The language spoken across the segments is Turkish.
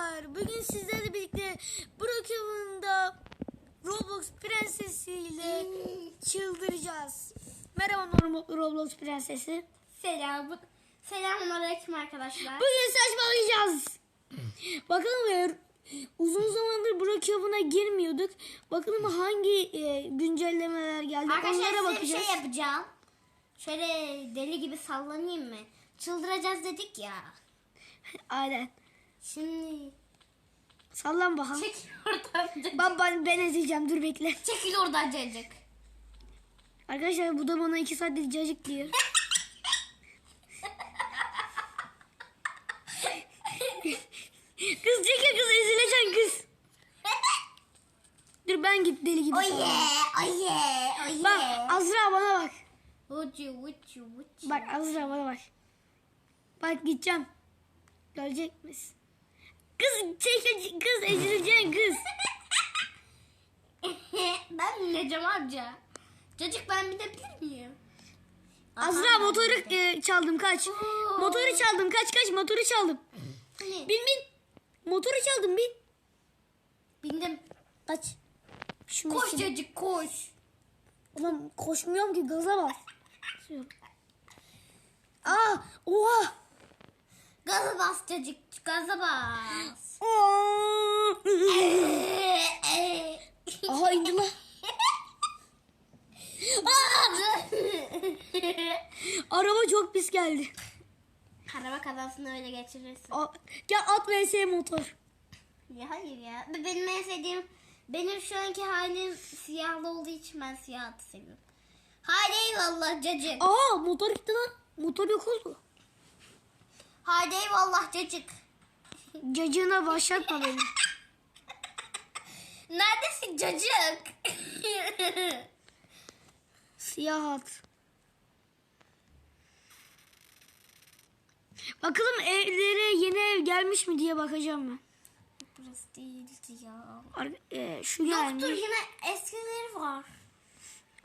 Arkadaşlar bugün sizlerle birlikte Brookhaven'da Roblox prensesiyle çıldıracağız. Merhaba normal Roblox prensesi. Selam. Selamünaleyküm arkadaşlar. Bugün saçmalayacağız. Bakalım ya, uzun zamandır Brookhaven'a girmiyorduk. Bakalım hangi e, güncellemeler geldi Arkadaşlar onlara bir bakacağız. şey yapacağım. Şöyle deli gibi sallanayım mı? Çıldıracağız dedik ya. Aynen. Şimdi Sallan bakalım. çekil oradan cacık. Ben, ben, ben ezeceğim dur bekle. Çekil oradan cacık. Arkadaşlar bu da bana iki saattir cacık diyor. kız çekil kız ezileceksin kız. Dur ben git deli gibi. Oye, oye, oye. Bak Azra bana bak. Ucu, ucu, ucu. Bak Azra bana bak. Bak gideceğim. Görecek misin? Kız çekil kız ezileceksin kız. ben bineceğim amca. Cacık ben binebilir miyim? Azra motoru e, çaldım kaç. Oo. Motoru çaldım kaç kaç motoru çaldım. Bin bin. Motoru çaldım bin. bindim. Kaç. Şu Koş mesele- cacık koş. Ulan koşmuyorum ki gaza bas. Aa, oha. Gaza bas cacık, gaza bas. Aha indi lan. Araba çok pis geldi. Araba kazasını öyle geçirirsin. Aa, gel at vs motor. Ya hayır ya. Benim en sevdiğim, benim şu anki halim siyahlı olduğu için ben siyah atı seviyorum. Hadi eyvallah cacık. Aa motor gitti lan. Motor yok oldu. Hadi eyvallah cacık. Cacığına başlatma beni. Neredesin cacık? Siyah at. Bakalım evlere yeni ev gelmiş mi diye bakacağım ben. Burası değildi ya. Ar- e, şu Yoktur gelmiş. yine eskileri var.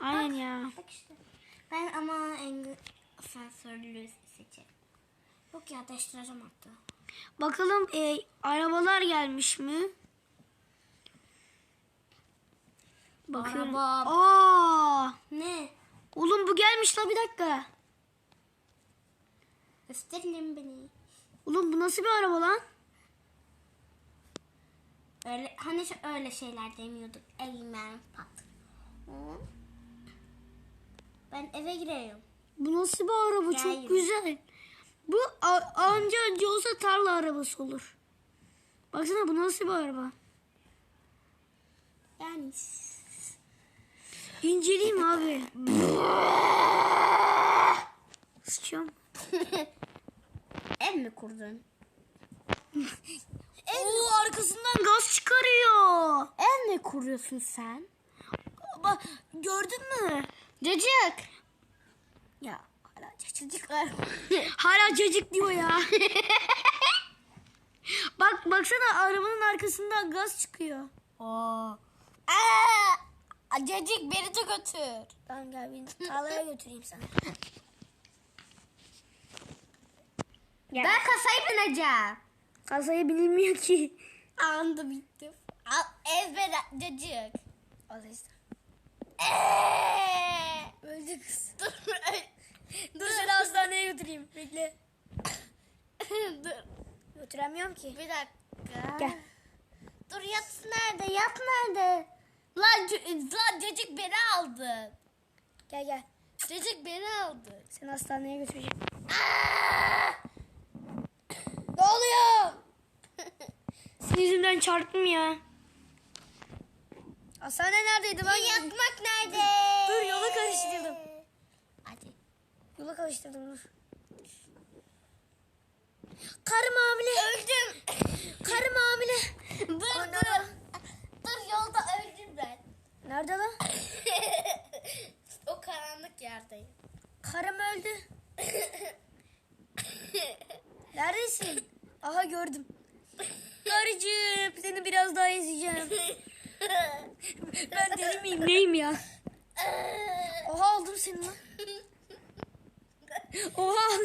Aynen ya. Bak işte. Ben ama en sensörlü seçerim. Yok ya değiştireceğim hatta. Bakalım e, arabalar gelmiş mi? Bakıyorum. Araba. Aa! Ne? Oğlum bu gelmiş la bir dakika. Gösterin beni. Oğlum bu nasıl bir araba lan? Öyle hani öyle şeyler demiyorduk. Eymen patron. Ben eve giriyorum. Bu nasıl bir araba? Gel Çok yürü. güzel. Bu anca anca olsa tarla arabası olur. Baksana bu nasıl bir araba? Yani İnceleyeyim abi. Sıçıyorum. ev mi kurdun? Oo arkasından gaz çıkarıyor. Ev mi kuruyorsun sen? Bak gördün mü? Cacık. Ya hala cacık. Çocuklar. Hala cacık diyor ya. Bak baksana arabanın arkasından gaz çıkıyor. Aa. Aa, cacık beni de götür. Tamam gel beni tarlaya götüreyim sana. Gel. Ben kasayı bineceğim. Kasaya binilmiyor ki. Anda bittim. Al, ezber cacık. Al işte. Eee. Öldü kız. Dur. Dur seni hastaneye götüreyim. Bekle. Dur. Götüremiyorum ki. Bir dakika. Gel. Dur yat nerede? Yat nerede? Lan, lan cacık beni aldı. Gel gel. Cacık beni aldı. Seni hastaneye götüreceğim. Aa! Ne oluyor? Senin yüzünden çarptım ya. Hastane neredeydi lan? yakmak nerede? Dur, yola karıştırdım. Hadi. Yola karıştırdım dur. Karım hamile. Öldüm. Karım hamile. dur Ana. dur. Dur yolda öldüm ben. Nerede lan? o karanlık yerdeyim. Karım öldü. Neredesin? Aha gördüm. Karıcığım seni biraz daha izleyeceğim. Ben deli miyim neyim ya? Oha aldım seni lan. Oha.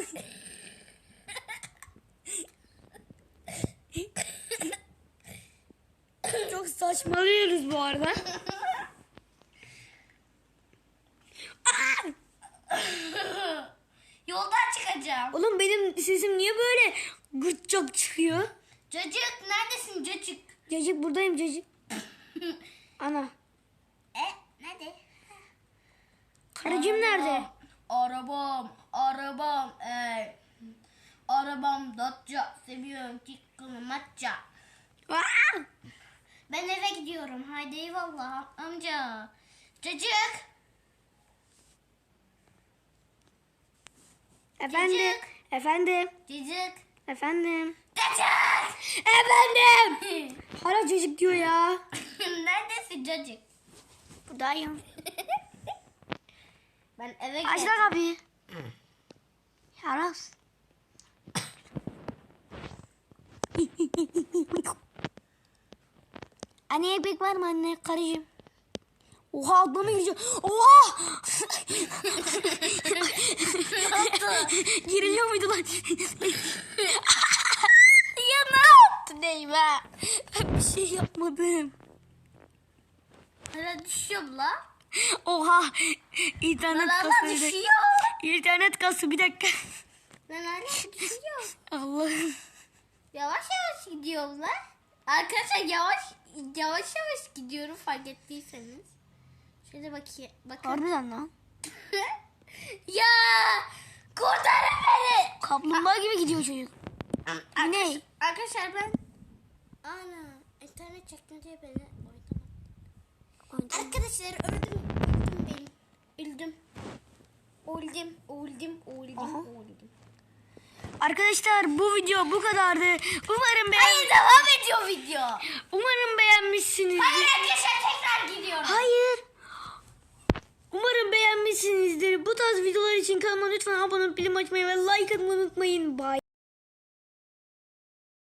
Saçmalıyoruz bu arada. Yoldan çıkacağım. Oğlum benim sesim niye böyle gırtçak çıkıyor? Cacık neredesin cacık? Cacık buradayım cacık. Ana. E nerede? Karıcığım nerede? Arabam, arabam, ey. Arabam Datça, seviyorum tikkını matça. Aa! Ben eve gidiyorum. Haydi eyvallah amca. Cacık. Efendim. Cacık. Efendim. Cacık. Efendim. Cacık. Efendim. Hala cacık diyor ya. Neredesin cacık? Buradayım. Ben eve Aç gidiyorum. lan kapıyı. Yaras. Anne ekmek var mı anne karıcığım? Oha ablama gireceğim. Oha! Giriliyor muydu lan? ya ne yaptın Eyvah? Ben bir şey yapmadım. Hala düşüyorum la. Oha! İnternet Hala kası. düşüyor. İnternet kası bir dakika. Ben hala düşüyorum. Allah'ım. Yavaş yavaş gidiyorum la. Arkadaşlar yavaş yavaş yavaş gidiyorum fark ettiyseniz. Şöyle bakayım. Bakın. Harbiden lan. ya kurtarın beni. Kaplumbağa gibi gidiyor çocuk. Ne? Arkadaşlar ben ana internet çekmece beni oynamadı. Arkadaşlar öldüm. Öldüm ben. Öldüm. Öldüm. Öldüm. Öldüm. Öldüm. Arkadaşlar bu video bu kadardı. Umarım beğen Hayır devam ediyor video. Beğenmişsinizdir. Hayır arkadaşlar tekrar gidiyorum. Hayır. Umarım beğenmişsinizdir. Bu tarz videolar için kanalıma lütfen abone olup bilim açmayı ve like atmayı unutmayın. Bye.